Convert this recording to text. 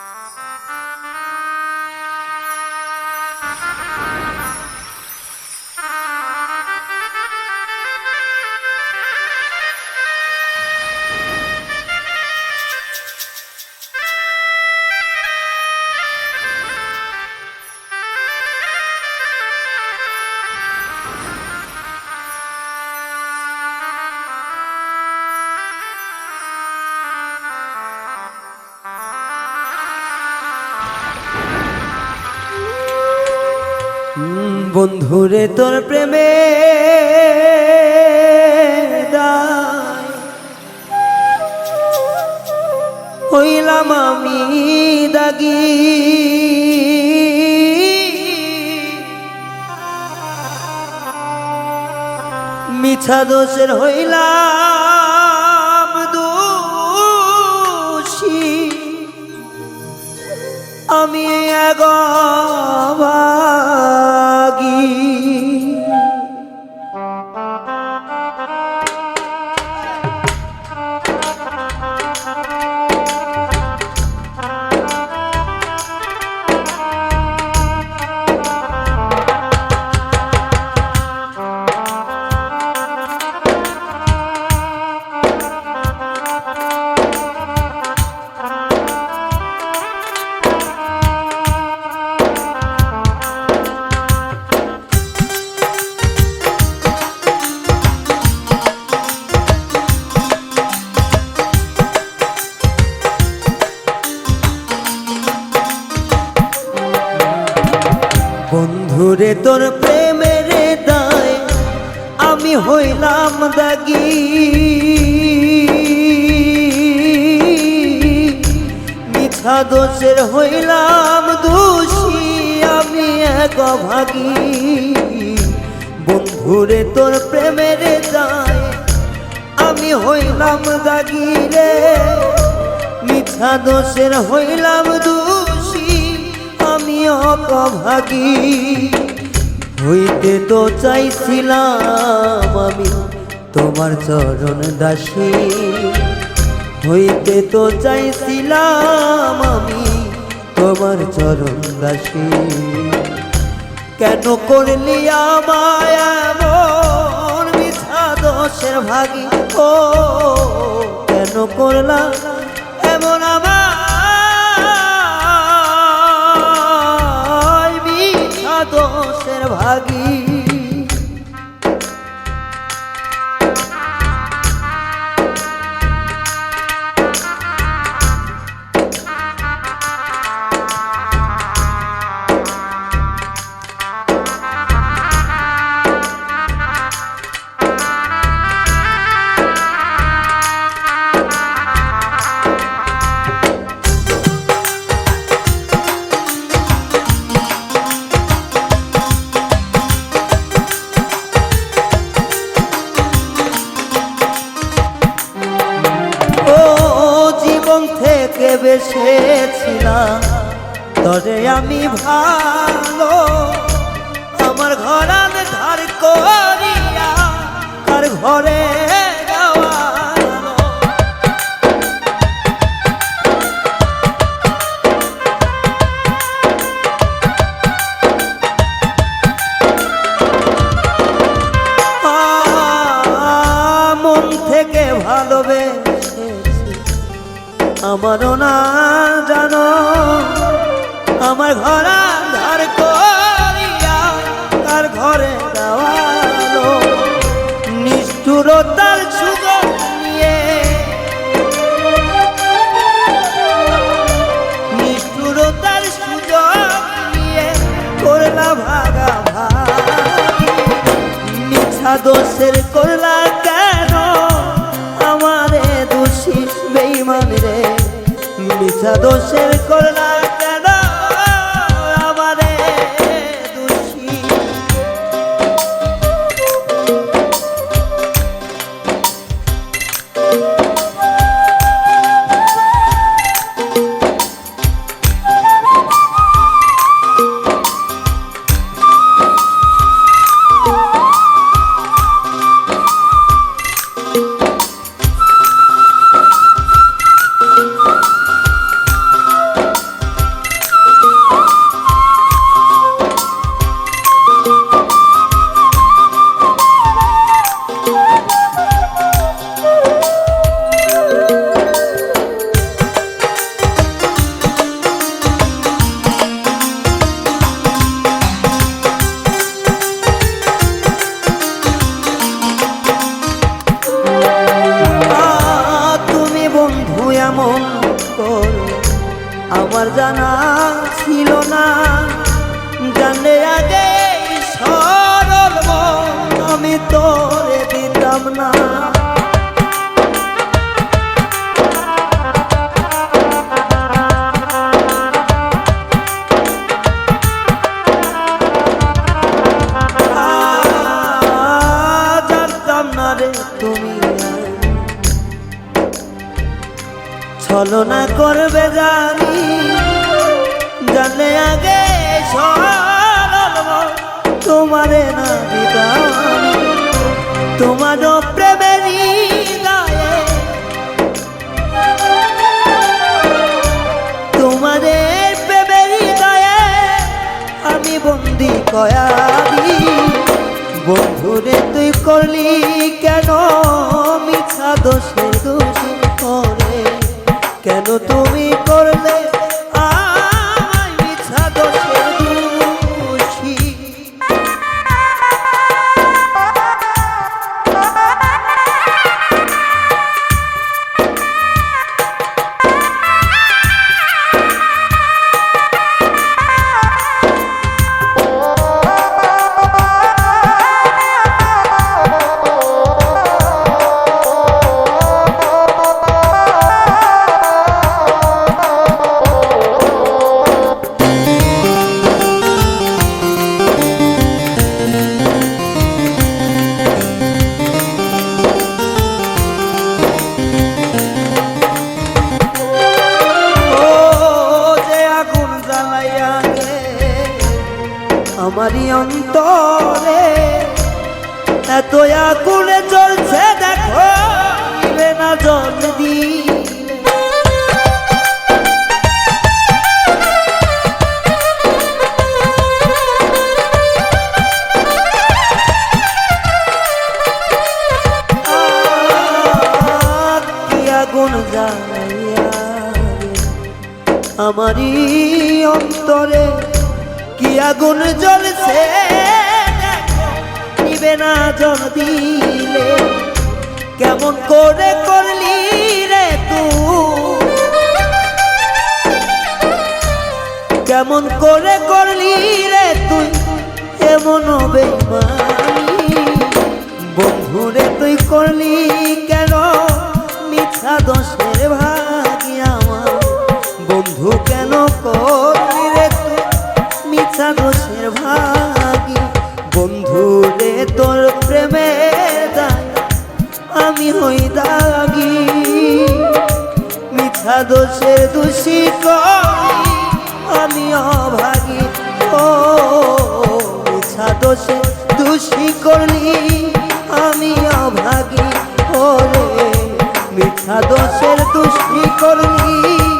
Música বন্ধুরে তোর প্রেমে হইলাম আমি দাগি। মিছা দোষের হইলাম আমি এগবাগি বন্ধুরে তোর প্রেমের দায় আমি হইলাম দাগি। মিছা দোষের হইলাম দোষী, আমি এক ভাগি বন্ধুরে তোর প্রেমের দায় আমি হইলাম দাগি রে। মিথ্যা দোষের হইলাম দোষী। অকভাগী হইতে তো চাইছিলাম আমি তোমার চরণ দাসী। হইতে তো চাইছিলাম আমি তোমার চরণ দাসী। কেন করলি আমায় এমন দোষের ভাগী? ও, কেন করলা দোষের থেকে বেসেছিলাম তবে আমি ভালো আমার ঘরান ধার করিয়া কার ঘরে আমার ঘর ধার করিয়া তার ঘরে দেওয়ালো। নিষ্ঠুরতার সুযোগ নিয়ে। নিষ্ঠুরতার সুযোগ নিয়ে করলা ভাগা ভাগি। মিছা দোষের করলা কেন? আমারে দোষী বেইমান মিছা দোষের করলা এমন কর আমার জানা ছিল না জানে আগে সরল আমি তোরে দিতাম না। ছলনা করবে জানি জানলে আগে তোমারে না দিতাম। তোমার প্রেমের হৃদয়ে তোমাদের প্রেমের হৃদয়ে আমি বন্দি কয়াদি বন্ধুরে তুই করলি আমারই অন্তরে এত আগুনে চলছে দেখো না জল রে? আমারই অন্তরে কি আগুন জ্বলছে? নিবে না জল দিলে কেমন করে করলি রে তুই? কেমন করে করলি রে তুই? এমন বেমানি বন্ধুরে, তুই করলি দোষে দোষী করলি আমি অভাগী হলে মিথ্যা দোষের দুষ্টি করলি।